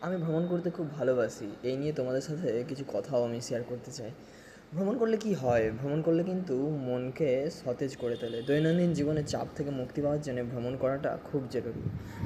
আমি ভ্রমণ করতে খুব ভালোবাসি। এই নিয়ে তোমাদের সাথে কিছু কথাও আমি শেয়ার করতে চাই। ভ্রমণ করলে কী হয়? ভ্রমণ করলে কিন্তু মনকে সতেজ করে তোলে। দৈনন্দিন জীবনের চাপ থেকে মুক্তি পাওয়ার জন্য ভ্রমণ করাটা খুব জরুরি।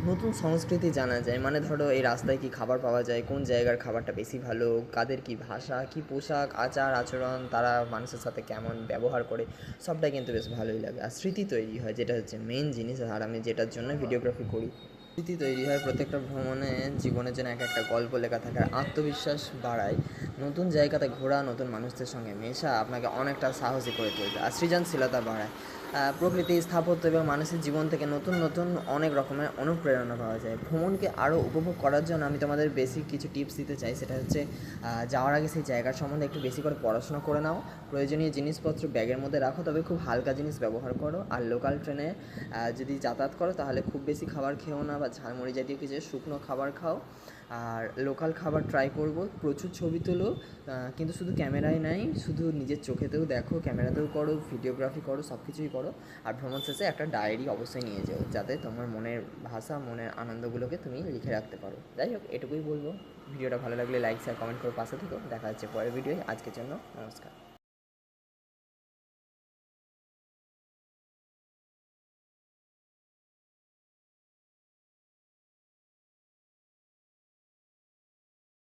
নতুন সংস্কৃতি জানা যায়। মানে ধরো এই রাস্তায় কী খাবার পাওয়া যায়? কোন জায়গার খাবারটা বেশি ভালো? কাদের কী ভাষা? কী পোশাক? আচার আচরণ? তারা মানুষের সাথে কেমন ব্যবহার করে? সবটাই কিন্তু বেশ ভালোই লাগে। আর স্মৃতি তৈরি হয় যেটা হচ্ছে মেন জিনিস। আর আমি যেটার জন্য ভিডিওগ্রাফি করি। স্মৃতি তৈরি হয় প্রত্যেকটা ভ্রমণে জীবনের জন্য এক একটা গল্প লেখা থাকে আত্মবিশ্বাস বাড়ায়। নতুন জায়গাতে ঘোরা, নতুন মানুষদের সঙ্গে মেশা আপনাকে অনেকটা সাহসী করে তুলবে। আর সৃজনশীলতা বাড়ায়। প্রকৃতি, স্থাপত্য এবং মানুষের জীবন থেকে নতুন নতুন অনেক রকমের অনুপ্রেরণা পাওয়া যায়। ভ্রমণকে আরও উপভোগ করার জন্য আমি তোমাদের বেসিক কিছু টিপস দিতে চাই। সেটা হচ্ছে যাওয়ার আগে সেই জায়গার সম্বন্ধে একটু বেশি করে পড়াশোনা করে নাও। প্রয়োজনীয় জিনিসপত্র ব্যাগের মধ্যে রাখো, তবে খুব হালকা জিনিস ব্যবহার করো। আর লোকাল ট্রেনে যদি যাতায়াত করো, তাহলে খুব বেশি খাবার খেও না বা ঝালমুড়ি জাতীয় কিছু শুকনো খাবার খাও। আর লোকাল খাবার ট্রাই করব। প্রচুর ছবি তোলো কিন্তু শুধু ক্যামেরায় নাই, শুধু নিজের চোখেতেও দেখো ক্যামেরাতেও করো ভিডিওগ্রাফি করো সব কিছুই করো। আর ভ্রমণ শেষে একটা ডায়েরি অবশ্যই নিয়ে যাও, যাতে তোমার মনের ভাষা, মনের আনন্দগুলোকে তুমি লিখে রাখতে পারো। যাই হোক, এটুকুই বলব। ভিডিওটা ভালো লাগলে লাইক শেয়ার কমেন্ট করে পাশে থেকো। দেখা যাচ্ছে পরের ভিডিওয়। আজকের জন্য নমস্কার।